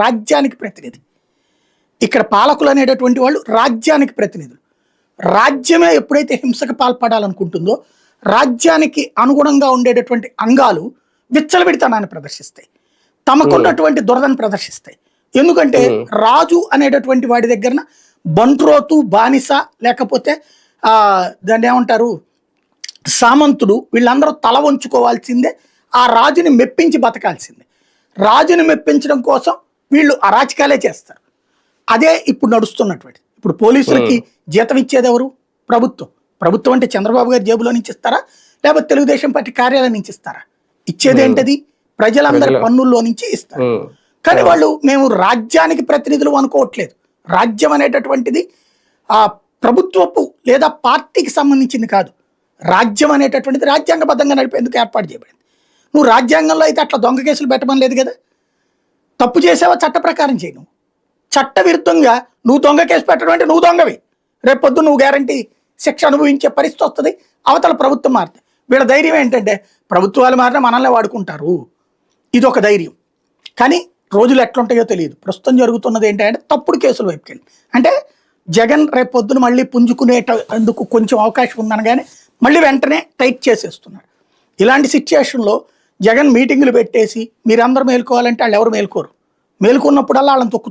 రాజ్యానికి ప్రతినిధి. ఇక్కడ పాలకులు అనేటటువంటి వాళ్ళు రాజ్యానికి ప్రతినిధులు. రాజ్యమే ఎప్పుడైతే హింసకు పాల్పడాలనుకుంటుందో రాజ్యానికి అనుగుణంగా ఉండేటటువంటి అంగాలు విచ్చలవిడితనాన్ని ప్రదర్శిస్తాయి. తమకున్నటువంటి దురదను ప్రదర్శిస్తాయి. ఎందుకంటే రాజు అనేటటువంటి వాడి దగ్గర బంట్రోతు బానిస లేకపోతే ఆ దాన్ని ఏమంటారు? సామంతుడు వీళ్ళందరూ తల వంచుకోవాల్సిందే ఆ రాజుని మెప్పించి బతకాల్సిందే. రాజుని మెప్పించడం కోసం వీళ్ళు అరాచకాలే చేస్తారు. అదే ఇప్పుడు నడుస్తున్నటువంటి ఇప్పుడు పోలీసులకి జీతం ఇచ్చేది ఎవరు? ప్రభుత్వం. ప్రభుత్వం అంటే చంద్రబాబు గారి జేబులో నుంచి ఇస్తారా? లేకపోతే తెలుగుదేశం పార్టీ కార్యాలయం నుంచి ఇస్తారా? ఇచ్చేది ఏంటది? ప్రజలందరి ప్రజల- పన్నుల్లో నుంచి ఇస్తారు. కానీ వాళ్ళు మేము రాజ్యానికి ప్రతినిధులు అనుకోవట్లేదు. రాజ్యం అనేటటువంటిది ఆ ప్రభుత్వపు లేదా పార్టీకి సంబంధించింది కాదు. రాజ్యం అనేటటువంటిది రాజ్యాంగబద్ధంగా నడిపేందుకు ఏర్పాటు చేయబడింది. నువ్వు రాజ్యాంగంలో అయితే అట్లా దొంగ కేసులు పెట్టమని లేదు కదా? తప్పు చేసావా చట్ట ప్రకారం చేయి నువ్వు చట్ట విరుద్ధంగా నువ్వు దొంగ కేసు పెట్టడం అంటే నువ్వు దొంగవి. రేపొద్దు నువ్వు గ్యారంటీ శిక్ష అనుభవించే పరిస్థితి వస్తుంది అవతల ప్రభుత్వం మారితే వీళ్ళ ధైర్యం ఏంటంటే ప్రభుత్వాలు మారిన మనల్ని వాడుకుంటారు. ఇది ఒక ధైర్యం. కానీ రోజులు ఎట్లుంటాయో తెలియదు. ప్రస్తుతం జరుగుతున్నది ఏంటంటే తప్పుడు కేసుల వైపుకి వెళ్ళి. అంటే జగన్ రేపు పొద్దున మళ్ళీ పుంజుకునేటందుకు కొంచెం అవకాశం ఉందని కానీ మళ్ళీ వెంటనే టైట్ చేసేస్తున్నాడు ఇలాంటి సిచ్యుయేషన్లో జగన్ మీటింగులు పెట్టేసి మీరందరూ మేలుకోవాలంటే వాళ్ళు ఎవరు మేలుకోరు. మేలుకున్నప్పుడల్లా వాళ్ళని తొక్కు